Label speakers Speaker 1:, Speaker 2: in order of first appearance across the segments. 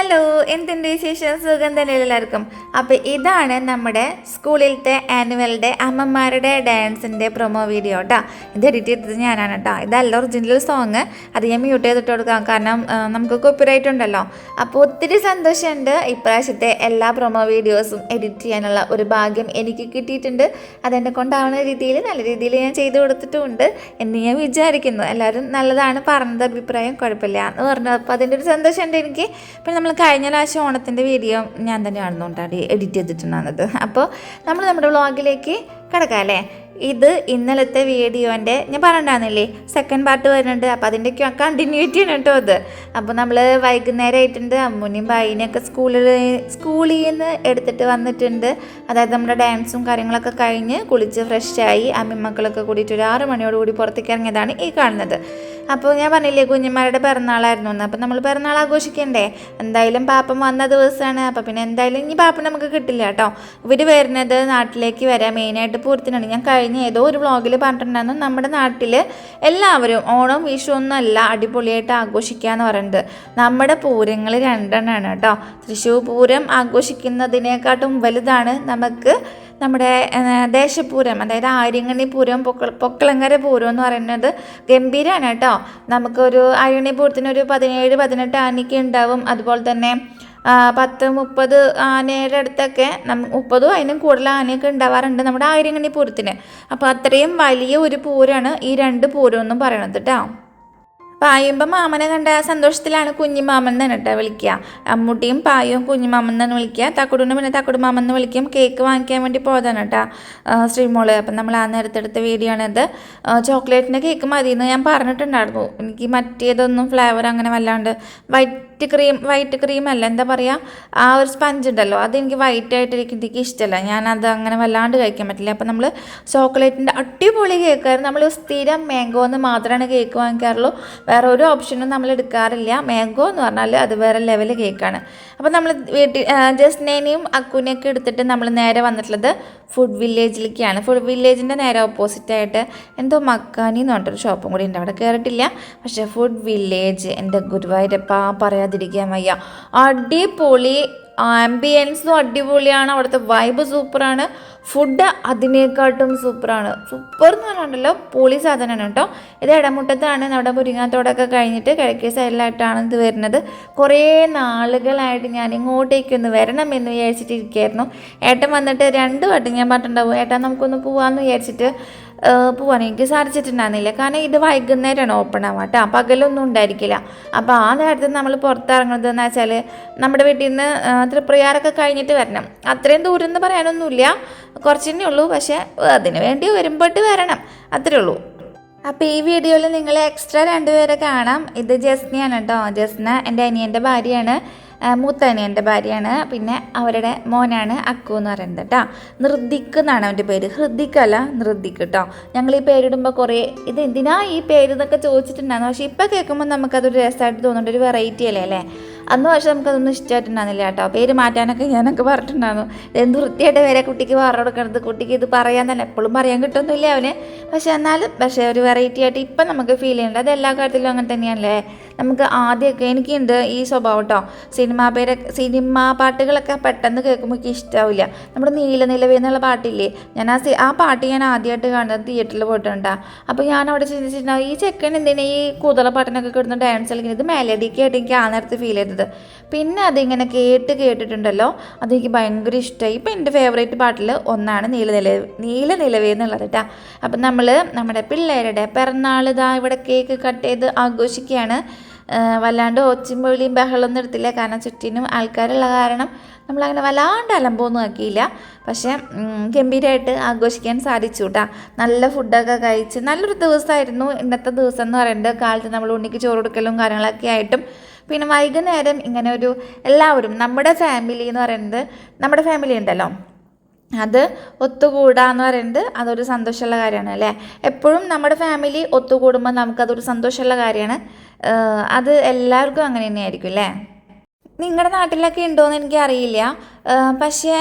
Speaker 1: Hello എന്തുണ്ട് വിശേഷം? സുഖം തന്നെ എല്ലാവർക്കും. അപ്പോൾ ഇതാണ് നമ്മുടെ സ്കൂളിലത്തെ ആനുവൽ ഡേ അമ്മമാരുടെ ഡാൻസിന്റെ പ്രൊമോ വീഡിയോ കേട്ടോ ഇത് എഡിറ്റ് ചെയ്തത് ഞാനാണ് കേട്ടോ ഇതല്ല ഒറിജിനൽ സോങ് അത് ഞാൻ മ്യൂട്ട് ചെയ്തിട്ട് കൊടുക്കാം. കാരണം നമുക്ക് കോപ്പിറൈറ്റ് ഉണ്ടല്ലോ. അപ്പോൾ ഒത്തിരി സന്തോഷമുണ്ട് ഇപ്രാവശ്യത്തെ എല്ലാ പ്രൊമോ വീഡിയോസും എഡിറ്റ് ചെയ്യാനുള്ള ഒരു ഭാഗ്യം എനിക്ക് കിട്ടിയിട്ടുണ്ട്. അതെന്നെ കൊണ്ടാവുന്ന രീതിയിൽ നല്ല രീതിയിൽ ഞാൻ ചെയ്തു കൊടുത്തിട്ടുമുണ്ട് എന്ന് ഞാൻ വിചാരിക്കുന്നു. എല്ലാവരും നല്ലതാണ് പറഞ്ഞത് അഭിപ്രായം കുഴപ്പമില്ല എന്ന് പറഞ്ഞു അപ്പോൾ അതിന്റെ ഒരു സന്തോഷമുണ്ട് എനിക്ക്. പിന്നെ നമ്മൾ കഴിഞ്ഞ പ്രാവശ്യം ഓണത്തിന്റെ വീഡിയോ ഞാൻ തന്നെ ആണെന്നുകൊണ്ടാണ് എഡിറ്റ് ചെയ്തിട്ടുണ്ടാകുന്നത് അപ്പോൾ നമ്മൾ നമ്മുടെ വ്ളോഗിലേക്ക് കിടക്കാം അല്ലേ? ഇത് ഇന്നലത്തെ വീഡിയോന്റെ ഞാൻ പറഞ്ഞിട്ടുണ്ടായിരുന്നില്ലേ സെക്കൻഡ് പാർട്ട് വരുന്നുണ്ട്. അപ്പോൾ അതിന്റെ കണ്ടിന്യൂറ്റി ആണ് കേട്ടോ അത്. അപ്പോൾ നമ്മൾ വൈകുന്നേരം ആയിട്ടുണ്ട് അമ്മുനിയും ബായിനെയൊക്കെ സ്കൂളിൽ സ്കൂളിൽ നിന്ന് എടുത്തിട്ട് വന്നിട്ടുണ്ട്. അതായത് നമ്മുടെ ഡാൻസും കാര്യങ്ങളൊക്കെ കഴിഞ്ഞ് കുളിച്ച് ഫ്രഷായി അമ്മിമക്കളൊക്കെ കൂടിയിട്ട് ഒരു ആറ് മണിയോട് കൂടി പുറത്തേക്ക് ഇറങ്ങിയതാണ് ഈ കാണുന്നത്. അപ്പോൾ ഞാൻ പറഞ്ഞില്ലേ കുഞ്ഞുമാരുടെ പിറന്നാളായിരുന്നു എന്ന്. അപ്പോൾ നമ്മൾ പിറന്നാൾ ആഘോഷിക്കണ്ടേ? എന്തായാലും പാപ്പൻ വന്ന ദിവസമാണ് അപ്പോൾ പിന്നെ എന്തായാലും ഇനി പാപ്പൻ നമുക്ക് കിട്ടില്ല കേട്ടോ. ഇവർ വരുന്നത് നാട്ടിലേക്ക് വരാം മെയിനായിട്ട് പൂരത്തിനാണ്. ഞാൻ കഴിഞ്ഞ ഏതോ ഒരു വ്ളോഗിൽ പറഞ്ഞിട്ടുണ്ടായിരുന്നു നമ്മുടെ നാട്ടിൽ എല്ലാവരും ഓണം വിഷു ഒന്നും അല്ല അടിപൊളിയായിട്ട് ആഘോഷിക്കുക എന്ന് പറയുന്നത് നമ്മുടെ പൂരങ്ങൾ രണ്ടെണ്ണമാണ് കേട്ടോ. തൃശ്ശൂർ പൂരം ആഘോഷിക്കുന്നതിനെക്കാട്ടും വലുതാണ് നമുക്ക് നമ്മുടെ ദേശപൂരം അതായത് ആര്യങ്ങണി പൂരം പൊക്ക പൊക്കളങ്ങര പൂരം എന്ന് പറയുന്നത് ഗംഭീരമാണ് കേട്ടോ. നമുക്കൊരു ആര്യണി പൂരത്തിന് ഒരു പതിനേഴ് പതിനെട്ട് ആനയ്ക്ക് ഉണ്ടാവും. അതുപോലെ തന്നെ പത്ത് മുപ്പത് ആനയുടെ അടുത്തൊക്കെ നം മുപ്പതും അതിനും കൂടുതൽ ആനയൊക്കെ ഉണ്ടാവാറുണ്ട് നമ്മുടെ ആയിരങ്ങണി പൂരത്തിന്. അപ്പോൾ അത്രയും വലിയ ഒരു പൂരമാണ് ഈ രണ്ട് പൂരം എന്നും പറയണത് കേട്ടോ. പായുമ്പോൾ മാമനെ കണ്ട സന്തോഷത്തിലാണ് കുഞ്ഞിമാമൻ തന്നെ കേട്ടോ വിളിക്കുക അമ്മൂട്ടിയും പായും കുഞ്ഞിമാമൻ തന്നെ വിളിക്കുക തക്കുടിനും പിന്നെ തക്കുടു മാമൻ എന്ന് വിളിക്കും. കേക്ക് വാങ്ങിക്കാൻ വേണ്ടി പോയതാണ് കേട്ടോ ശ്രീമോൾ. അപ്പം നമ്മൾ ആ നേരത്തെടുത്ത വീഡിയോ ആണിത് ചോക്ലേറ്റിന്റെ കേക്ക് മതി എന്ന് ഞാൻ പറഞ്ഞിട്ടുണ്ടായിരുന്നു. എനിക്ക് മറ്റേതൊന്നും ഫ്ലേവർ അങ്ങനെ വല്ലാണ്ട് വൈറ്റ് ക്രീം വൈറ്റ് ക്രീം അല്ല എന്താ പറയുക ആ ഒരു സ്പഞ്ച് ഉണ്ടല്ലോ അതെനിക്ക് വൈറ്റ് ആയിട്ട് എനിക്ക് ഇഷ്ടമല്ല അത് അങ്ങനെ വല്ലാണ്ട് കഴിക്കാൻ പറ്റില്ല. അപ്പം നമ്മൾ ചോക്ലേറ്റിന്റെ അടിപൊളി കേക്കായിരുന്നു നമ്മൾ സ്ഥിരം മാംഗോ എന്ന് മാത്രമാണ് കേക്ക് വാങ്ങിക്കാറുള്ളൂ. വേറെ ഒരു ഓപ്ഷനും നമ്മൾ എടുക്കാറില്ല. മാംഗോ എന്ന് പറഞ്ഞാൽ അത് വേറെ ലെവൽ കേക്കാണ് അപ്പോൾ നമ്മൾ വീട്ടിൽ ജസ്നേനെയും അക്കുനെയൊക്കെ എടുത്തിട്ട് നമ്മൾ നേരെ വന്നിട്ടുള്ളത് ഫുഡ് വില്ലേജിലേക്കാണ് ഫുഡ് വില്ലേജിന്റെ നേരെ ഓപ്പോസിറ്റായിട്ട് എന്തോ മക്കാനി എന്ന് പറഞ്ഞിട്ടൊരു ഷോപ്പും കൂടി ഉണ്ട്. അവിടെ കയറിയിട്ടില്ല പക്ഷേ ഫുഡ് വില്ലേജ് എന്റെ ഗുരുവായൂരപ്പ പറയാതിരിക്കാൻ വയ്യ. അടിപൊളി ആംബിയൻസും അടിപൊളിയാണ് അവിടുത്തെ വൈബ് സൂപ്പറാണ്. ഫുഡ് അതിനേക്കാട്ടും സൂപ്പറാണ്. സൂപ്പർ എന്ന് പറഞ്ഞിട്ടുണ്ടല്ലോ പൊളി സാധനമാണ് കേട്ടോ. ഇത് ഇടമുട്ടത്താണ് നമ്മുടെ മുരിങ്ങാത്തോടൊക്കെ കഴിഞ്ഞിട്ട് കിഴക്കേ സൈഡിലായിട്ടാണ് ഇത് വരുന്നത്. കുറേ നാളുകളായിട്ട് ഞാൻ ഇങ്ങോട്ടേക്കൊന്ന് വരണം എന്ന് വിചാരിച്ചിട്ട് ഇരിക്കുകയായിരുന്നു ഏട്ടൻ വന്നിട്ട് രണ്ട് വട്ടം ഞാൻ പറഞ്ഞിട്ടുണ്ടാവും ഏട്ടാ നമുക്കൊന്ന് പോകാമെന്ന് വിചാരിച്ചിട്ട് പോവാൻ എനിക്ക് സാധിച്ചിട്ടുണ്ടായിരുന്നില്ല. കാരണം ഇത് വൈകുന്നേരമാണ് ഓപ്പൺ ആവുക കേട്ടോ. പകലൊന്നും ഉണ്ടായിരിക്കില്ല. അപ്പോൾ ആ നേരത്തെ നമ്മൾ പുറത്തിറങ്ങുന്നത് എന്ന് വെച്ചാൽ നമ്മുടെ വീട്ടിൽ നിന്ന് തൃപ്രയാറൊക്കെ കഴിഞ്ഞിട്ട് വരണം. അത്രയും ദൂരം എന്ന് പറയാനൊന്നുമില്ല. കുറച്ചേ ഉള്ളൂ. പക്ഷേ അതിന് വേണ്ടി വരുമ്പോട്ട് വരണം. അത്രേ ഉള്ളൂ. അപ്പോൾ ഈ വീഡിയോയിൽ നിങ്ങൾ എക്സ്ട്രാ രണ്ടുപേരെ കാണാം. ഇത് ജസ്നയാണ് കേട്ടോ. ജസ്ന എന്റെ അനിയന്റെ ഭാര്യയാണ്. എന്റെ ഭാര്യയാണ്. പിന്നെ അവരുടെ മോനാണ് അക്കു എന്ന് പറയുന്നത് കേട്ടോ. നൃദിക്ക് എന്നാണ് അവന്റെ പേര്. ഹൃദിക്കല്ല നൃദിക്ക് കേട്ടോ. ഞങ്ങൾ ഈ പേരിടുമ്പോൾ കുറേ ഇത് എന്തിനാ ഈ പേര് എന്നൊക്കെ ചോദിച്ചിട്ടുണ്ടായിരുന്നു. പക്ഷേ ഇപ്പോൾ കേൾക്കുമ്പോൾ നമുക്കതൊരു രസമായിട്ട് തോന്നുന്നുണ്ട്. ഒരു വെറൈറ്റി അല്ലേ അല്ലേ? അന്ന് പക്ഷേ നമുക്കതൊന്നും ഇഷ്ടമായിട്ടുണ്ടായിരുന്നില്ല കേട്ടോ. പേര് മാറ്റാനൊക്കെ ഞാനൊക്കെ പറഞ്ഞിട്ടുണ്ടായിരുന്നു. എന്ത് വൃത്തിയായിട്ട് വരെ കുട്ടിക്ക് പറഞ്ഞു കൊടുക്കണത് കുട്ടിക്ക് ഇത് പറയാൻ തന്നെ എപ്പോഴും പറയാൻ കിട്ടുന്നില്ല അവന്. പക്ഷേ എന്നാലും പക്ഷേ ഒരു വെറൈറ്റി ആയിട്ട് ഇപ്പം നമുക്ക് ഫീൽ ചെയ്യുന്നുണ്ട്. അത് എല്ലാ കാര്യത്തിലും അങ്ങനെ തന്നെയല്ലേ നമുക്ക് ആദ്യമൊക്കെ എനിക്കുണ്ട് ഈ സ്വഭാവം കേട്ടോ സിനിമാ പേര് സിനിമാ പാട്ടുകളൊക്കെ പെട്ടെന്ന് കേൾക്കുമ്പോൾ എനിക്ക് ഇഷ്ടാവില്ല. നമ്മുടെ നീല നിലവേ എന്നുള്ള പാട്ടില്ലേ? ഞാൻ ആ ആ പാട്ട് ഞാൻ ആദ്യമായിട്ട് കാണുന്നത് തിയേറ്ററിൽ പോയിട്ടുണ്ടാ അപ്പോൾ ഞാൻ അവിടെ ചിന്തിച്ചിട്ടുണ്ടാവും ഈ ചെക്കൻ എന്തിനാ ഈ കുതള പാട്ടിനൊക്കെ കിടന്ന് ഡാൻസ് കളിക്കുന്നത്? ഇത് മെലഡിക്ക് ആയിട്ട് എനിക്ക് ആ നേരത്ത് ഫീൽ ചെയ്തത്. പിന്നെ അതിങ്ങനെ കേട്ട് കേട്ടിട്ടുണ്ടല്ലോ. അതെനിക്ക് ഭയങ്കര ഇഷ്ടമായി ഇപ്പം എന്റെ ഫേവറേറ്റ് പാട്ടിൽ ഒന്നാണ് നീല നില നീല നിലവേ എന്നുള്ളത് കേട്ടോ അപ്പം നമ്മൾ നമ്മുടെ പിള്ളേരുടെ പിറന്നാൾ ഇതാ ഇവിടെ കേക്ക് കട്ട് ചെയ്ത് ആഘോഷിക്കുകയാണ്. വല്ലാണ്ട് ഒച്ചും വിളിയും ബഹളമൊന്നും എടുത്തില്ല. കാരണം ചുറ്റിനും ആൾക്കാരുള്ള കാരണം നമ്മളങ്ങനെ വല്ലാണ്ട് അലമ്പൊന്നും ആക്കിയില്ല. പക്ഷേ ഗംഭീരമായിട്ട് ആഘോഷിക്കാൻ സാധിച്ചു കേട്ടോ നല്ല ഫുഡൊക്കെ കഴിച്ച് നല്ലൊരു ദിവസമായിരുന്നു ഇന്നത്തെ ദിവസം എന്ന് പറയുന്നത്. കാലത്ത് നമ്മൾ ഉണ്ണിക്ക് ചോറ് കൊടുക്കലും കാര്യങ്ങളൊക്കെ ആയിട്ടും പിന്നെ വൈകുന്നേരം ഇങ്ങനെ ഒരു എല്ലാവരും നമ്മുടെ ഫാമിലി എന്ന് പറയുന്നത് നമ്മുടെ ഫാമിലി ഉണ്ടല്ലോ. അത് ഒത്തുകൂടുക എന്ന് പറയുന്നത് അതൊരു സന്തോഷമുള്ള കാര്യമാണ് അല്ലേ? എപ്പോഴും നമ്മുടെ ഫാമിലി ഒത്തുകൂടുമ്പോൾ നമുക്കതൊരു സന്തോഷമുള്ള കാര്യമാണ്. അത് എല്ലാവർക്കും അങ്ങനെ തന്നെയായിരിക്കും അല്ലേ? നിങ്ങളുടെ നാട്ടിലൊക്കെ ഉണ്ടോയെന്ന് എനിക്ക് അറിയില്ല പക്ഷേ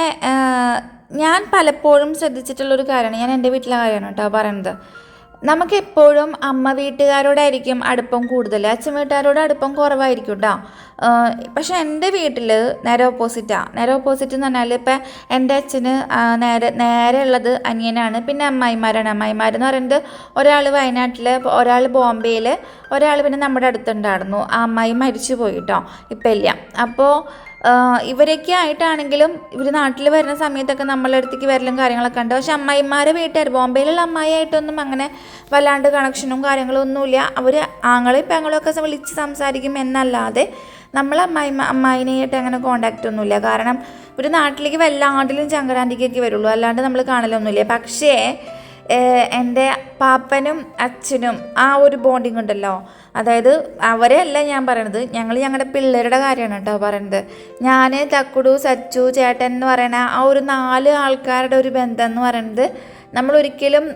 Speaker 1: ഞാൻ പലപ്പോഴും ശ്രദ്ധിച്ചിട്ടുള്ളൊരു കാര്യമാണ് ഞാൻ എന്റെ വീട്ടിലെ കാര്യമാണ് കേട്ടോ പറയുന്നത് നമുക്ക് എപ്പോഴും അമ്മ വീട്ടുകാരോടായിരിക്കും അടുപ്പം കൂടുതൽ അച്ഛൻ വീട്ടുകാരോട് അടുപ്പം കുറവായിരിക്കും കേട്ടോ പക്ഷെ എന്റെ വീട്ടിൽ നേരെ ഓപ്പോസിറ്റാണ് നേരെ ഓപ്പോസിറ്റ് എന്ന് പറഞ്ഞാൽ ഇപ്പം എന്റെ അച്ഛന് നേരെ നേരെ ഉള്ളത് അനിയനാണ്. പിന്നെ അമ്മായിമാരാണ്. അമ്മായിമാരെന്ന് പറയുന്നത് ഒരാൾ വയനാട്ടിൽ ഒരാൾ ബോംബെയിൽ ഒരാൾ പിന്നെ നമ്മുടെ അടുത്തുണ്ടായിരുന്നു. ആ അമ്മായി മരിച്ചു പോയി കേട്ടോ ഇപ്പം ഇല്ല. അപ്പോൾ ഇവരൊക്കെ ആയിട്ടാണെങ്കിലും ഇവർ നാട്ടിൽ വരുന്ന സമയത്തൊക്കെ നമ്മളെ അടുത്തേക്ക് വരലും കാര്യങ്ങളൊക്കെ ഉണ്ട്. പക്ഷെ അമ്മായിമാരെ വീട്ടുകാർ ബോംബെയിലുള്ള അമ്മായിയായിട്ടൊന്നും അങ്ങനെ വല്ലാണ്ട് കണക്ഷനും കാര്യങ്ങളും ഒന്നുമില്ല. അവർ ആങ്ങളെയും പെങ്ങളൊക്കെ വിളിച്ച് സംസാരിക്കും എന്നല്ലാതെ നമ്മൾ അമ്മായി അമ്മായിനെയായിട്ട് അങ്ങനെ കോണ്ടാക്റ്റ് ഒന്നുമില്ല. കാരണം ഇവർ നാട്ടിലേക്ക് വല്ലാണ്ടിലും ചങ്കരാന്തിക്കൊക്കെ വരുള്ളൂ. അല്ലാണ്ട് നമ്മൾ കാണലൊന്നുമില്ല. പക്ഷേ എന്റെ പാപ്പനും അച്ഛനും ആ ഒരു ബോണ്ടിങ് ഉണ്ടല്ലോ. അതായത് അവരെ അല്ല ഞാൻ പറയണത് ഞങ്ങൾ ഞങ്ങളുടെ പിള്ളേരുടെ കാര്യമാണ് കേട്ടോ പറയണത്. ഞാൻ തക്കുടു സച്ചു ചേട്ടൻ എന്ന് പറയുന്ന ആ ഒരു നാല് ആൾക്കാരുടെ ഒരു ബന്ധം എന്ന് പറയണത് നമ്മൾ ഒരിക്കലും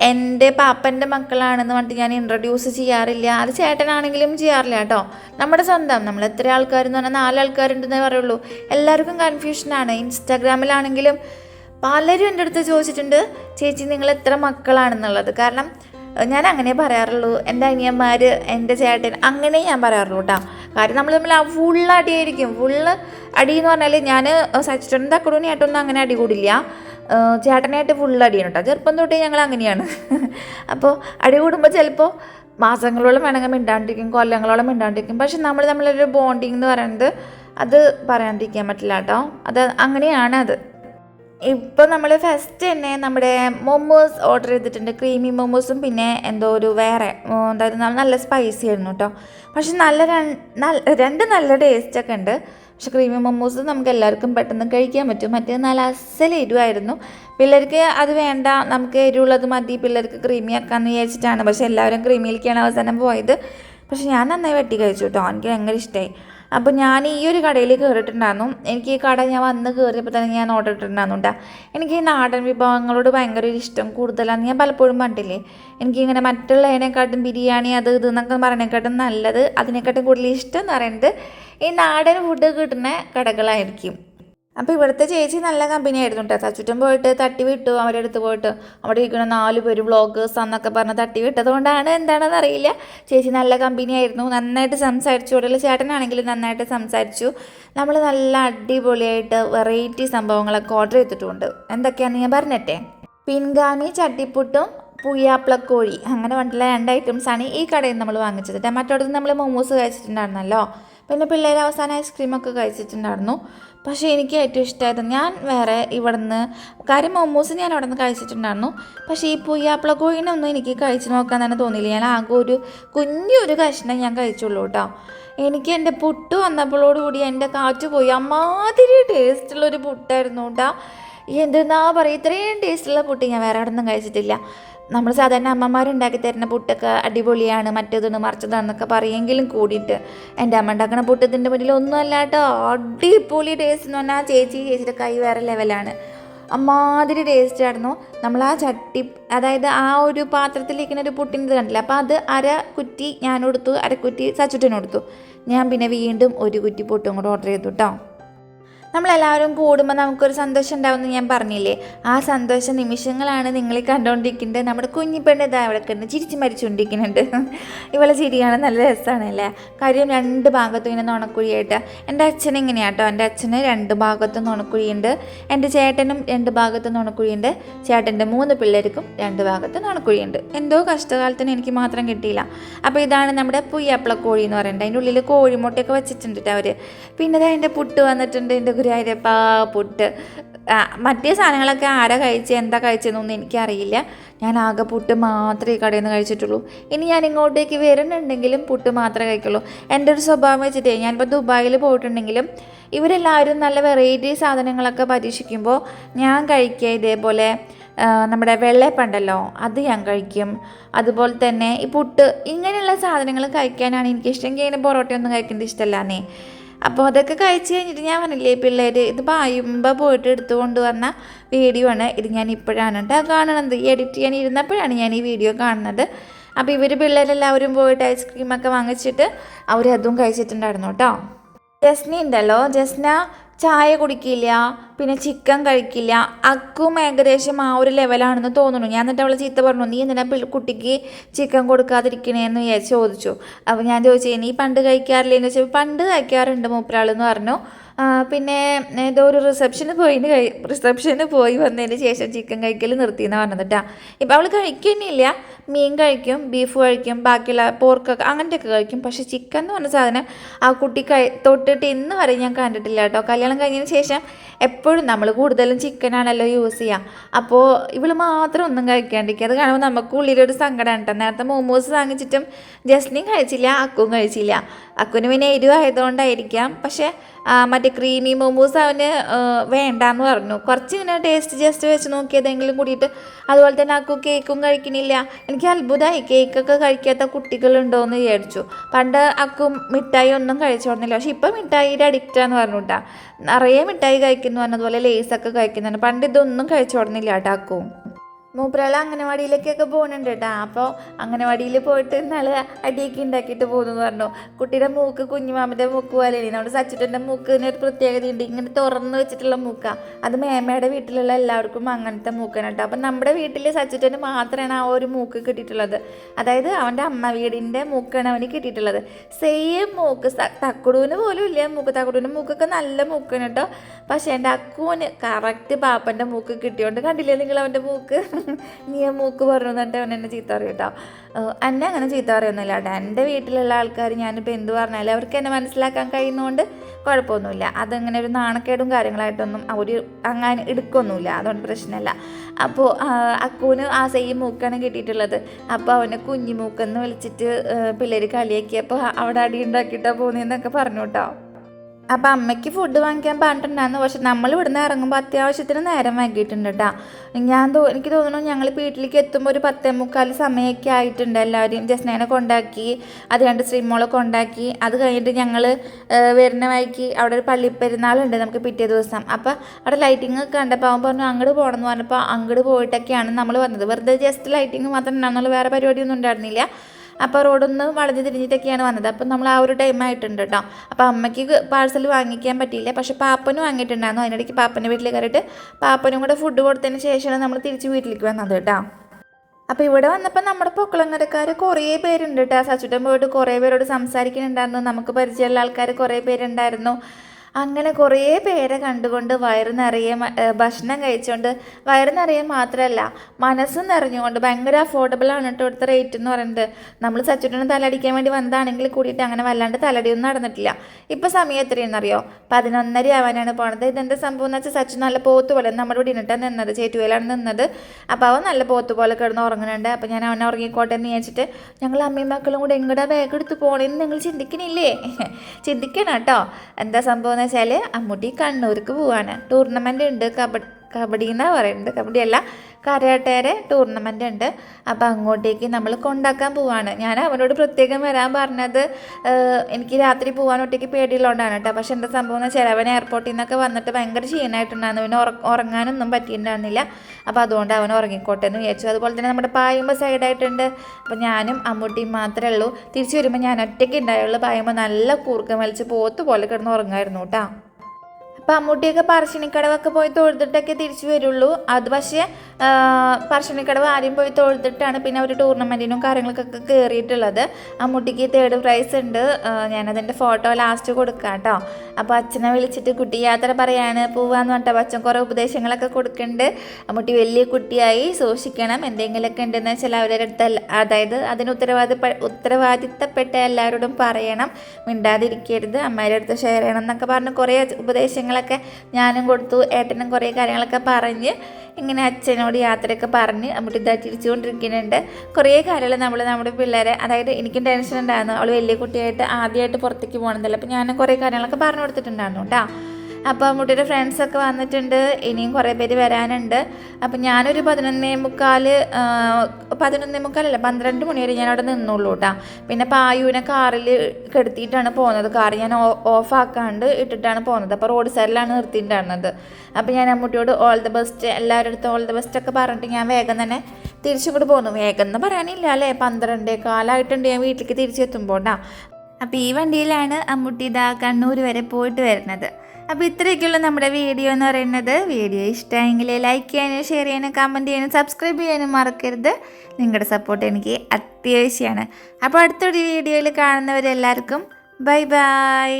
Speaker 1: എന്റെ പാപ്പന്റെ മക്കളാണെന്ന് പറഞ്ഞിട്ട് ഞാൻ ഇൻട്രൊഡ്യൂസ് ചെയ്യാറില്ല. അത് ചേട്ടനാണെങ്കിലും ചെയ്യാറില്ല കേട്ടോ. നമ്മുടെ സ്വന്തം. നമ്മൾ എത്ര ആൾക്കാരെന്ന് പറഞ്ഞാൽ നാല് ആൾക്കാരുണ്ടെന്നേ പറയുള്ളൂ. എല്ലാവർക്കും കൺഫ്യൂഷനാണ് ഇൻസ്റ്റാഗ്രാമിലാണെങ്കിലും പലരും എന്റെ അടുത്ത് ചോദിച്ചിട്ടുണ്ട് ചേച്ചി നിങ്ങൾ എത്ര മക്കളാണെന്നുള്ളത്? കാരണം ഞാൻ അങ്ങനെ പറയാറുള്ളൂ. എന്റെ അനിയന്മാർ എന്റെ ചേട്ടൻ അങ്ങനെ ഞാൻ പറയാറുള്ളൂ കേട്ടോ കാര്യം നമ്മൾ തമ്മിൽ ഫുള്ള് അടിയായിരിക്കും. ഫുള്ള് അടി എന്ന് പറഞ്ഞാൽ ഞാൻ സച്ചിട്ടും തക്കടൂനായിട്ടൊന്നും അങ്ങനെ അടി കൂടില്ല. ചേട്ടനായിട്ട് ഫുള്ള് അടിയാണ് കേട്ടോ ചെറുപ്പം തൊട്ടേ ഞങ്ങൾ അങ്ങനെയാണ്. അപ്പോൾ അടി കൂടുമ്പോൾ ചിലപ്പോൾ മാസങ്ങളോളം വേണമെങ്കിൽ മിണ്ടാണ്ടിരിക്കും കൊല്ലങ്ങളോളം മിണ്ടാണ്ടിരിക്കും. പക്ഷെ നമ്മൾ തമ്മിലൊരു ബോണ്ടിങ് എന്ന് പറയുന്നത് അത് പറയാണ്ടിരിക്കാൻ പറ്റില്ല കേട്ടോ അത് അങ്ങനെയാണ് അത്. ഇപ്പോൾ നമ്മൾ ഫസ്റ്റ് തന്നെ നമ്മുടെ മൊമോസ് ഓർഡർ ചെയ്തിട്ടുണ്ട്. ക്രീമി മൊമോസും പിന്നെ എന്തോ ഒരു വേറെ അതായത് നല്ല- സ്പൈസി ആയിരുന്നു കേട്ടോ പക്ഷെ നല്ല രണ്ട് നല്ല രണ്ട് നല്ല ടേസ്റ്റ് ഒക്കെ ഉണ്ട്. പക്ഷെ ക്രീമി മൊമോസ് നമുക്ക് എല്ലാവർക്കും പെട്ടെന്ന് കഴിക്കാൻ പറ്റും. മറ്റേ നല്ല അസൽ എരിവായിരുന്നു. പിള്ളേർക്ക് അത് വേണ്ട നമുക്ക് എരിവുള്ളത് മതി പിള്ളേർക്ക് ക്രീമി ആക്കാമെന്ന് വിചാരിച്ചിട്ടാണ്. പക്ഷെ എല്ലാവരും ക്രീമിയിലേക്കാണ് അവസാനം പോയത്. പക്ഷെ ഞാൻ നന്നായി വെട്ടി കഴിച്ചു കേട്ടോ എനിക്ക് ഭയങ്കര ഇഷ്ടമായി അപ്പോൾ ഞാൻ ഈ ഒരു കടയിൽ കയറിയിട്ടുണ്ടായിരുന്നു എനിക്ക് ഈ കട ഞാൻ വന്ന് കയറിയപ്പോൾ തന്നെ ഞാൻ ഓർഡർ ഇട്ടിട്ടുണ്ടായിരുന്നു എനിക്ക് ഈ നാടൻ വിഭവങ്ങളോട് ഭയങ്കര ഒരു ഇഷ്ടം കൂടുതലാണ് ഞാൻ പലപ്പോഴും പണ്ടില്ലേ എനിക്കിങ്ങനെ മറ്റുള്ളതിനെക്കാട്ടും ബിരിയാണി അത് ഇത് എന്നൊക്കെ പറയണേക്കാട്ടും നല്ലത് അതിനെക്കാട്ടും കൂടുതൽ ഇഷ്ടം എന്ന് പറയുന്നത് ഈ നാടൻ ഫുഡ് കിട്ടുന്ന കടകളായിരിക്കും. അപ്പോൾ ഇവിടുത്തെ ചേച്ചി നല്ല കമ്പനി ആയിരുന്നു കേട്ടോ സച്ചുറ്റം പോയിട്ട് തട്ടി വിട്ടു അവരുടെ അടുത്ത് പോയിട്ട്. അവിടെ ഇരിക്കുന്ന നാല് പേര് ബ്ലോഗേഴ്സ് എന്നൊക്കെ പറഞ്ഞ് തട്ടി വിട്ടത് കൊണ്ടാണ് എന്താണെന്ന് അറിയില്ല. ചേച്ചി നല്ല കമ്പനി ആയിരുന്നു നന്നായിട്ട് സംസാരിച്ചു. ഇവിടെയുള്ള ചേട്ടനാണെങ്കിലും നന്നായിട്ട് സംസാരിച്ചു. നമ്മൾ നല്ല അടിപൊളിയായിട്ട് വെറൈറ്റി സംഭവങ്ങളൊക്കെ ഓർഡർ ചെയ്തിട്ടുണ്ട്. എന്തൊക്കെയാണെന്ന് ഞാൻ പറഞ്ഞിട്ടെ. പിൻഗാമി ചട്ടിപ്പുട്ടും പുയ്യാപ്ലക്കോഴി. അങ്ങനെ പറഞ്ഞിട്ടുള്ള രണ്ട് ഐറ്റംസാണ് ഈ കടയിൽ നമ്മൾ വാങ്ങിച്ചത്. ടമാറ്റോടത്ത് നമ്മൾ മോമോസ് കഴിച്ചിട്ടുണ്ടായിരുന്നല്ലോ. പിന്നെ പിള്ളേർ അവസാനം ഐസ്ക്രീമൊക്കെ കഴിച്ചിട്ടുണ്ടായിരുന്നു. പക്ഷേ എനിക്ക് ഏറ്റവും ഇഷ്ടമായത് ഞാൻ വേറെ ഇവിടുന്ന് കാര്യം മോമോസ് ഞാൻ അവിടെ നിന്ന് കഴിച്ചിട്ടുണ്ടായിരുന്നു. പക്ഷേ ഈ പുയ്യാപ്പിള കോഴിനൊന്നും എനിക്ക് കഴിച്ചു നോക്കാൻ തന്നെ തോന്നിയില്ല. ഞാൻ ആകെ ഒരു കുഞ്ഞൊരു കഷ്ണം ഞാൻ കഴിച്ചുള്ളൂ കേട്ടോ എനിക്ക് എന്റെ പുട്ട് വന്നപ്പോഴോടുകൂടി എന്റെ കാറ്റ് പോയി. അമ്മാതിരി ടേസ്റ്റുള്ളൊരു പുട്ടായിരുന്നു കേട്ടോ എന്തെന്നാ പറയുക ഇത്രയും ടേസ്റ്റുള്ള പുട്ട് ഞാൻ വേറെ അവിടെ നിന്നും കഴിച്ചിട്ടില്ല. നമ്മൾ സാധാരണ അമ്മമാരുണ്ടാക്കി തരുന്ന പുട്ടൊക്കെ അടിപൊളിയാണ് മറ്റേതാണ് മറിച്ചതാണെന്നൊക്കെ പറയുമെങ്കിലും കൂടിയിട്ട് എന്റെ അമ്മ ഉണ്ടാക്കുന്ന പുട്ടത്തിന്റെ മുന്നിൽ ഒന്നും കേട്ടോ. അടിപൊളി ടേസ്റ്റ് എന്ന് പറഞ്ഞാൽ ആ ചേച്ചി ചേച്ചിയുടെ കൈ വേറെ ലെവലാണ് അമ്മാതിരി ടേസ്റ്റ് ആയിരുന്നു. നമ്മൾ ആ ചട്ടി അതായത് ആ ഒരു പാത്രത്തിലിരിക്കുന്ന ഒരു പുട്ടിന്റെ കണ്ടില്ല? അപ്പോൾ അത് അര കുറ്റി ഞാൻ കൊടുത്തു അര കുറ്റി സച്ചുട്ടിന് കൊടുത്തു. ഞാൻ പിന്നെ വീണ്ടും ഒരു കുറ്റി പുട്ടും കൂടെ ഓർഡർ ചെയ്തു കേട്ടോ നമ്മളെല്ലാവരും കൂടുമ്പോൾ നമുക്കൊരു സന്തോഷം ഉണ്ടാവുമെന്ന് ഞാൻ പറഞ്ഞില്ലേ? ആ സന്തോഷ നിമിഷങ്ങളാണ് നിങ്ങൾ കണ്ടുകൊണ്ടിരിക്കുന്നത് നമ്മുടെ കുഞ്ഞിപ്പെണ്ണ് ഇതാ അവിടെ കിടന്ന് ചിരിച്ച് മരിച്ചുകൊണ്ടിരിക്കുന്നുണ്ട് ഇവളെ ചിരിയാണ് നല്ല രസമാണ് അല്ലേ? കാര്യം രണ്ട് ഭാഗത്തും ഇങ്ങനെ നുണക്കുഴിയായിട്ട്. എന്റെ അച്ഛൻ ഇങ്ങനെയാട്ടോ. എന്റെ അച്ഛന് രണ്ട് ഭാഗത്തും നുണക്കുഴിയുണ്ട്. എന്റെ ചേട്ടനും രണ്ട് ഭാഗത്തും നുണക്കുഴിയുണ്ട്. ചേട്ടന്റെ മൂന്ന് പിള്ളേർക്കും രണ്ട് ഭാഗത്ത് നുണക്കുഴിയുണ്ട്. എന്തോ കഷ്ടകാലത്തിന് എനിക്ക് മാത്രം കിട്ടിയില്ല. അപ്പോൾ ഇതാണ് നമ്മുടെ പുയ്യപ്പള കോഴി എന്ന് പറയുന്നത് അതിന്റെ ഉള്ളിൽ കോഴിമുട്ടയൊക്കെ വെച്ചിട്ടുണ്ട് ട്ടോ അവർ പിന്നെ അതിന്റെ പുട്ട് വന്നിട്ടുണ്ട്. എന്റെ ഗുരുവായൂരപ്പ പുട്ട്. മറ്റേ സാധനങ്ങളൊക്കെ ആരാ കഴിച്ചത് എന്താ കഴിച്ചതെന്നൊന്നും എനിക്കറിയില്ല. ഞാൻ ആകെ പുട്ട് മാത്രമേ കടയിൽ നിന്ന് കഴിച്ചിട്ടുള്ളൂ. ഇനി ഞാൻ ഇങ്ങോട്ടേക്ക് വരുന്നുണ്ടെങ്കിലും പുട്ട് മാത്രമേ കഴിക്കുള്ളൂ. എന്റെ ഒരു സ്വഭാവം വെച്ചിട്ടേ ഞാനിപ്പോൾ ദുബായിൽ പോയിട്ടുണ്ടെങ്കിലും ഇവരെല്ലാവരും നല്ല വെറൈറ്റി സാധനങ്ങളൊക്കെ പരീക്ഷിക്കുമ്പോൾ ഞാൻ കഴിക്കുക ഇതേപോലെ നമ്മുടെ വെള്ളപ്പണ്ടല്ലോ അത് ഞാൻ കഴിക്കും. അതുപോലെ തന്നെ ഈ പുട്ട് ഇങ്ങനെയുള്ള സാധനങ്ങൾ കഴിക്കാനാണ് എനിക്കിഷ്ടം. എനിക്ക് അതിന് പൊറോട്ടയൊന്നും കഴിക്കേണ്ട ഇഷ്ടമല്ലാന്നേ അപ്പോൾ അതൊക്കെ കഴിച്ച് കഴിഞ്ഞിട്ട് ഞാൻ പറഞ്ഞില്ലേ പിള്ളേർ ഇത് പായുമ്പോൾ പോയിട്ട് എടുത്തുകൊണ്ട് വന്ന വീഡിയോ ആണ്. ഇത് ഞാൻ ഇപ്പോഴാണ് കേട്ടോ കാണണത്. എഡിറ്റ് ചെയ്യാൻ ഇരുന്നപ്പോഴാണ് ഞാൻ ഈ വീഡിയോ കാണുന്നത്. അപ്പോൾ ഇവർ പിള്ളേരെല്ലാവരും പോയിട്ട് ഐസ്ക്രീമൊക്കെ വാങ്ങിച്ചിട്ട് അവരതും കഴിച്ചിട്ടുണ്ടായിരുന്നു കേട്ടോ ജസ്ന ഉണ്ടല്ലോ ജസ്ന ചായ കുടിക്കില്ല പിന്നെ ചിക്കൻ കഴിക്കില്ല. അക്കും ഏകദേശം ആ ഒരു ലെവലാണെന്ന് തോന്നുന്നു. ഞാൻ എന്നിട്ട് അവളെ ചീത്ത പറഞ്ഞു നീ എന്തിനാ കുട്ടിക്ക് ചിക്കൻ കൊടുക്കാതിരിക്കണേന്ന് ചോദിച്ചു. അപ്പോൾ ഞാൻ ചോദിച്ചു നീ പണ്ട് കഴിക്കാറില്ലേന്ന്? ചോദിച്ചപ്പോൾ പണ്ട് കഴിക്കാറുണ്ട് മൂപ്പരാളെന്ന് പറഞ്ഞു. പിന്നെ ഏതോ ഒരു റിസപ്ഷന് പോയി കഴി റിസപ്ഷന് പോയി വന്നതിന് ശേഷം ചിക്കൻ കഴിക്കൽ നിർത്തിയെന്ന് പറഞ്ഞത് കേട്ടോ ഇപ്പം അവൾ കഴിക്കുന്നില്ല. മീൻ കഴിക്കും ബീഫ് കഴിക്കും ബാക്കിയുള്ള പോർക്കൊക്കെ അങ്ങനത്തെയൊക്കെ കഴിക്കും. പക്ഷേ ചിക്കൻ എന്ന് പറഞ്ഞ സാധനം ആ കുട്ടി കഴി തൊട്ടിട്ട് ഇന്ന് വരെ ഞാൻ കണ്ടിട്ടില്ല കേട്ടോ കല്യാണം കഴിഞ്ഞതിന് ശേഷം എപ്പോഴും നമ്മൾ കൂടുതലും ചിക്കനാണല്ലോ യൂസ് ചെയ്യുക അപ്പോൾ ഇവൾ മാത്രം ഒന്നും കഴിക്കാണ്ടിരിക്കുക. അത് കാണുമ്പോൾ നമുക്ക് ഉള്ളിലൊരു സങ്കടം കേട്ടോ നേരത്തെ മോമോസ് വാങ്ങിച്ചിട്ടും ജസ്ലിൻ കഴിച്ചില്ല അക്കും കഴിച്ചില്ല. അക്കുന് പിന്നെ എരിവായതുകൊണ്ടായിരിക്കാം. പക്ഷേ മറ്റേ ക്രീമി മോമോസ് അവന് വേണ്ടാന്ന് പറഞ്ഞു. കുറച്ച് ഇങ്ങനെ ടേസ്റ്റ് ജസ്റ്റ് വെച്ച് നോക്കിയതെങ്കിലും കൂടിയിട്ട് അതുപോലെ തന്നെ അക്കു കേക്കും കഴിക്കണില്ല. എനിക്ക് അത്ഭുതമായി കേക്കൊക്കെ കഴിക്കാത്ത കുട്ടികളുണ്ടോ എന്ന് വിചാരിച്ചു. പണ്ട് അക്കും മിഠായി ഒന്നും കഴിച്ചോടുന്നില്ല. പക്ഷെ ഇപ്പം മിഠായിയുടെ അഡിക്റ്റാന്ന് പറഞ്ഞു നിറയെ മിഠായി കഴിക്കുന്നു പറഞ്ഞതുപോലെ ലേസൊക്കെ കഴിക്കുന്നുണ്ട്. പണ്ട് ഇതൊന്നും കഴിച്ചോടുന്നില്ല കേട്ടോ അക്കും മൂപ്പരാൾ അംഗനവാടിയിലേക്കൊക്കെ പോകുന്നുണ്ട് കേട്ടോ അപ്പോൾ അംഗനവാടിയിൽ പോയിട്ട് നല്ല അടിയൊക്കെ ഉണ്ടാക്കിയിട്ട് പോകുന്നു പറഞ്ഞു. കുട്ടിയുടെ മൂക്ക് കുഞ്ഞുമാമന്റെ മൂക്ക് പോലെ നമ്മുടെ സച്ചിട്ടന്റെ മൂക്കിന് ഒരു പ്രത്യേകതയുണ്ട്. ഇങ്ങനെ തുറന്ന് വെച്ചിട്ടുള്ള മൂക്ക. അത് മേമയുടെ വീട്ടിലുള്ള എല്ലാവർക്കും അങ്ങനത്തെ മൂക്കാണ് കേട്ടോ അപ്പം നമ്മുടെ വീട്ടിൽ സച്ചിട്ടന് മാത്രമാണ് ആ ഒരു മൂക്ക് കിട്ടിയിട്ടുള്ളത്. അതായത് അവന്റെ അമ്മ വീടിന്റെ മൂക്കാണ് അവന് കിട്ടിയിട്ടുള്ളത്. സെയിം മൂക്ക്. തക്കുടുവിന് പോലും ഇല്ല. മൂക്ക് തക്കുടൂന്റെ മൂക്കൊക്കെ നല്ല മൂക്കാണ് കേട്ടോ പക്ഷേ എന്റെ അക്കൂന് കറക്റ്റ് പാപ്പന്റെ മൂക്ക് കിട്ടിയോണ്ട് കണ്ടില്ലേ നിങ്ങൾ അവന്റെ മൂക്ക്? നീ ആ മൂക്ക് പറഞ്ഞു എന്നിട്ട് അവൻ എന്നെ ചീത്ത പറയും കേട്ടോ എന്നെ അങ്ങനെ ചീത്ത പറയുന്നില്ല. കേട്ടോ എന്റെ വീട്ടിലുള്ള ആൾക്കാർ ഞാനിപ്പോൾ എന്ത് പറഞ്ഞാലും അവർക്ക് എന്നെ മനസ്സിലാക്കാൻ കഴിയുന്നതുകൊണ്ട് കുഴപ്പമൊന്നുമില്ല. അതങ്ങനെ ഒരു നാണക്കേടും കാര്യങ്ങളായിട്ടൊന്നും അവർ അങ്ങനെ എടുക്കൊന്നുമില്ല. അതുകൊണ്ട് പ്രശ്നമല്ല. അപ്പോൾ അക്കൂന് ആ സെയിം മൂക്കാണ് കിട്ടിയിട്ടുള്ളത്. അപ്പോൾ അവനെ കുഞ്ഞിമൂക്കെന്ന് വിളിച്ചിട്ട് പിള്ളേർ കളിയാക്കിയപ്പോൾ അവിടെ അടി ഉണ്ടാക്കിയിട്ടാണ് പോകുന്നതെന്നൊക്കെ പറഞ്ഞു കേട്ടോ അപ്പം അമ്മയ്ക്ക് ഫുഡ് വാങ്ങിക്കാൻ പറഞ്ഞിട്ടുണ്ടായിരുന്നു. പക്ഷെ നമ്മൾ ഇവിടുന്ന് ഇറങ്ങുമ്പോൾ അത്യാവശ്യത്തിന് നേരം വൈകിയിട്ടുണ്ട് കേട്ടോ ഞാൻ തോ എനിക്ക് തോന്നുന്നു ഞങ്ങൾ വീട്ടിലേക്ക് എത്തുമ്പോൾ ഒരു പത്തേ മുക്കാൽ സമയമൊക്കെ ആയിട്ടുണ്ട്. എല്ലാവരെയും ജസ്നേനെ കൊണ്ടാക്കി അത് കണ്ട് ശ്രീമോളെ കൊണ്ടാക്കി. അത് കഴിഞ്ഞിട്ട് ഞങ്ങൾ വരുന്ന വഴിക്ക് അവിടെ ഒരു പള്ളിപ്പെരുന്നാളുണ്ട് നമുക്ക് പിറ്റേ ദിവസം. അപ്പോൾ അവിടെ ലൈറ്റിംഗ് ഒക്കെ കണ്ടപ്പോൾ അവൻ പറഞ്ഞു അങ്ങോട്ട് പോകണം എന്ന് പറഞ്ഞപ്പോൾ അങ്ങോട്ട് പോയിട്ടൊക്കെയാണ് നമ്മൾ വന്നത്. വെറുതെ ജസ്റ്റ് ലൈറ്റിംഗ് മാത്രം ഉണ്ടായിരുന്നുള്ളൂ. വേറെ പരിപാടിയൊന്നും ഉണ്ടായിരുന്നില്ല. അപ്പോൾ റോഡൊന്ന് വളഞ്ഞ് തിരിഞ്ഞിട്ടൊക്കെയാണ് വന്നത്. അപ്പം നമ്മൾ ആ ഒരു ടൈം ആയിട്ടുണ്ട് കേട്ടോ അപ്പോൾ അമ്മയ്ക്ക് പാഴ്സൽ വാങ്ങിക്കാൻ പറ്റിയില്ല. പക്ഷേ പാപ്പനും വാങ്ങിയിട്ടുണ്ടായിരുന്നു. അതിനിടയ്ക്ക് പാപ്പന്റെ വീട്ടിൽ കയറിയിട്ട് പാപ്പനും കൂടെ ഫുഡ് കൊടുത്തതിന് ശേഷമാണ് നമ്മൾ തിരിച്ച് വീട്ടിലേക്ക് വന്നത് കേട്ടോ അപ്പോൾ ഇവിടെ വന്നപ്പോൾ നമ്മുടെ പൊക്കളങ്ങരക്കാർ കുറേ പേരുണ്ട് കേട്ടോ സച്ചുട്ടൻ പോയിട്ട് കുറേ പേരോട് സംസാരിക്കുന്നുണ്ടായിരുന്നു. നമുക്ക് പരിചയമുള്ള ആൾക്കാർ കുറേ പേരുണ്ടായിരുന്നു. അങ്ങനെ കുറേ പേരെ കണ്ടുകൊണ്ട് വയറ് നിറയെ ഭക്ഷണം കഴിച്ചുകൊണ്ട് വയറ് നിറയെ മാത്രമല്ല മനസ്സ് നിറഞ്ഞുകൊണ്ട് ഭയങ്കര അഫോർഡബിൾ ആണ് കേട്ടോ ഇവിടുത്തെ റേറ്റ് എന്ന് പറയുന്നത്. നമ്മൾ സച്ചുട്ടിന് തലടിക്കാൻ വേണ്ടി വന്നതാണെങ്കിൽ കൂടിയിട്ട് അങ്ങനെ വല്ലാണ്ട് തലടിയൊന്നും നടന്നിട്ടില്ല. ഇപ്പോൾ സമയം എത്രയെന്നറിയോ പതിനൊന്നര ആവാനാണ് പോണത്. ഇതെന്താ സംഭവം എന്ന് വെച്ചാൽ സച്ചു നല്ല പോത്ത് പോലെ നമ്മുടെ ഇവിടെ ഇന്നിട്ടാണ് നിന്നത്. ചേറ്റുവേലാണ് നിന്നത്. അപ്പോൾ അവൻ നല്ല പോത്ത് പോലെ കിടന്ന് ഉറങ്ങുന്നുണ്ട് അപ്പോൾ ഞാൻ അവനെ ഉറങ്ങിക്കോട്ടെ എന്ന് വിചാരിച്ചിട്ട് ഞങ്ങൾ അമ്മയും മക്കളും കൂടെ എങ്ങടാ ബാഗ് എടുത്ത് പോകണമെന്ന് നിങ്ങൾ ചിന്തിക്കണില്ലേ? ചിന്തിക്കണം കേട്ടോ എന്താ സംഭവം എന്ന് വെച്ചാൽ അമ്മൂട്ടി കണ്ണൂർക്ക് പോവാണ്. ടൂർണമെന്റ് ഉണ്ട് കബഡി കബഡി എന്നാണ് പറയുന്നത് കബഡി അല്ല കരാട്ടേരെ ടൂർണമെന്റ് ഉണ്ട്. അപ്പോൾ അങ്ങോട്ടേക്ക് നമ്മൾ കൊണ്ടാക്കാൻ പോവാണ്. ഞാൻ അവനോട് പ്രത്യേകം വരാൻ പറഞ്ഞത് എനിക്ക് രാത്രി പോകാൻ ഒറ്റയ്ക്ക് പേടിയുള്ളതുകൊണ്ടാണ് കേട്ടോ. പക്ഷെ എന്താ സംഭവം എന്ന് വെച്ചാൽ അവൻ എയർപോർട്ടിൽ നിന്നൊക്കെ വന്നിട്ട് ഭയങ്കര ക്ഷീണമായിട്ടുണ്ടായിരുന്നു അവന് ഉറ- ഉറങ്ങാനൊന്നും പറ്റിയിട്ടുണ്ടായിരുന്നില്ല. അപ്പോൾ അതുകൊണ്ട് അവൻ ഉറങ്ങിക്കോട്ടെ എന്ന് വിചാരിച്ചു. അതുപോലെ തന്നെ നമ്മുടെ പായുമ്പ സൈഡായിട്ടുണ്ട് അപ്പോൾ ഞാനും അമ്മൂട്ടിയും മാത്രമേ ഉള്ളൂ. തിരിച്ചു വരുമ്പോൾ ഞാൻ ഒറ്റയ്ക്ക് ഉണ്ടായുള്ളൂ. പായുമ്പോൾ നല്ല കൂർക്കം വലിച്ച് പോത്ത് പോലെ കിടന്ന് ഉറങ്ങായിരുന്നു കേട്ടോ. അപ്പം അമ്മൂട്ടിയൊക്കെ പറശ്ശിനിക്കടവൊക്കെ പോയി തൊഴുതിട്ടൊക്കെ തിരിച്ചു വരുള്ളൂ. അത് പക്ഷേ പറശ്ശിനിക്കടവ് ആദ്യം പോയി തൊഴുതിട്ടാണ് പിന്നെ ഒരു ടൂർണമെന്റിനും കാര്യങ്ങൾക്കൊക്കെ കയറിയിട്ടുള്ളത് അമ്മൂട്ടിക്ക് തേർഡ് പ്രൈസ് ഉണ്ട്. ഞാനതിന്റെ ഫോട്ടോ ലാസ്റ്റ് കൊടുക്കാം കേട്ടോ അപ്പോൾ അച്ഛനെ വിളിച്ചിട്ട് കുട്ടി യാത്ര പറയാണ് പോവാന്ന് പറഞ്ഞിട്ട് അച്ഛൻ കുറേ ഉപദേശങ്ങളൊക്കെ കൊടുക്കുന്നുണ്ട്. അമ്മൂട്ടി വലിയ കുട്ടിയായി സൂക്ഷിക്കണം. എന്തെങ്കിലുമൊക്കെ ഉണ്ടെന്ന് വെച്ചാൽ അവരുടെ അടുത്ത് അതായത് അതിന് ഉത്തരവാദി ഉത്തരവാദിത്തപ്പെട്ട എല്ലാവരോടും പറയണം. മിണ്ടാതിരിക്കരുത്. അമ്മയുടെ അടുത്ത് ഷെയർ ചെയ്യണം എന്നൊക്കെ പറഞ്ഞ് കുറേ ഉപദേശങ്ങളൊക്കെ ഞാനും കൊടുത്തു ഏട്ടനും കുറേ കാര്യങ്ങളൊക്കെ പറഞ്ഞ് ഇങ്ങനെ അച്ഛനോട് യാത്രയൊക്കെ പറഞ്ഞ് അമ്മട്ട് ഇതാ ചിരിച്ചുകൊണ്ടിരിക്കുന്നുണ്ട്. കുറേ കാര്യങ്ങൾ നമ്മൾ നമ്മുടെ പിള്ളേരെ അതായത് എനിക്കും ടെൻഷൻ ഉണ്ടായിരുന്നു. അവൾ വലിയ കുട്ടിയായിട്ട് ആദ്യമായിട്ട് പുറത്തേക്ക് പോകണമെന്നല്ല അപ്പോൾ ഞാൻ കുറേ കാര്യങ്ങളൊക്കെ പറഞ്ഞു കൊടുത്തിട്ടുണ്ടായിരുന്നു കേട്ടോ. അപ്പോൾ അമ്മൂട്ടിയുടെ ഫ്രണ്ട്സൊക്കെ വന്നിട്ടുണ്ട്. ഇനിയും കുറേ പേര് വരാനുണ്ട്. അപ്പം ഞാനൊരു പതിനൊന്നേ മുക്കാൽ പതിനൊന്നേ മുക്കാലല്ല പന്ത്രണ്ട് മണി വരെ ഞാൻ അവിടെ നിന്നുള്ളൂ കേട്ടോ പിന്നെ പായുവിനെ കാറിൽ കെടുത്തിയിട്ടാണ് പോകുന്നത്. കാർ ഞാൻ ഓഫ് ആക്കാണ്ട് ഇട്ടിട്ടാണ് പോകുന്നത്. അപ്പോൾ റോഡ് സൈഡിലാണ് നിർത്തിയിട്ടുണ്ടായിരുന്നത്. അപ്പോൾ ഞാൻ അമ്മൂട്ടിയോട് ഓൾ ദ ബെസ്റ്റ് എല്ലാവരുടെ അടുത്തും ഓൾ ദ ബെസ്റ്റ് ഒക്കെ പറഞ്ഞിട്ട് ഞാൻ വേഗം തന്നെ തിരിച്ചിങ്ങോട്ട് പോകുന്നു വേഗം എന്ന് പറയാനില്ല അല്ലേ? പന്ത്രണ്ടേ കാലമായിട്ടുണ്ട് ഞാൻ വീട്ടിലേക്ക് തിരിച്ചെത്തുമ്പോൾ കേട്ടോ അപ്പോൾ ഈ വണ്ടിയിലാണ് അമ്മുട്ടി ഇതാ കണ്ണൂർ വരെ പോയിട്ട് വരുന്നത്. അപ്പോൾ ഇത്രയൊക്കെയുള്ള നമ്മുടെ വീഡിയോ എന്ന് പറയുന്നത്. വീഡിയോ ഇഷ്ടമായെങ്കിൽ ലൈക്ക് ചെയ്യാനും ഷെയർ ചെയ്യാനും കമന്റ് ചെയ്യാനും സബ്സ്ക്രൈബ് ചെയ്യാനും മറക്കരുത്. നിങ്ങളുടെ സപ്പോർട്ട് എനിക്ക് അത്യാവശ്യമാണ്. അപ്പോൾ അടുത്തൊരു വീഡിയോയിൽ കാണുന്നവരെല്ലാവർക്കും ബൈ ബൈ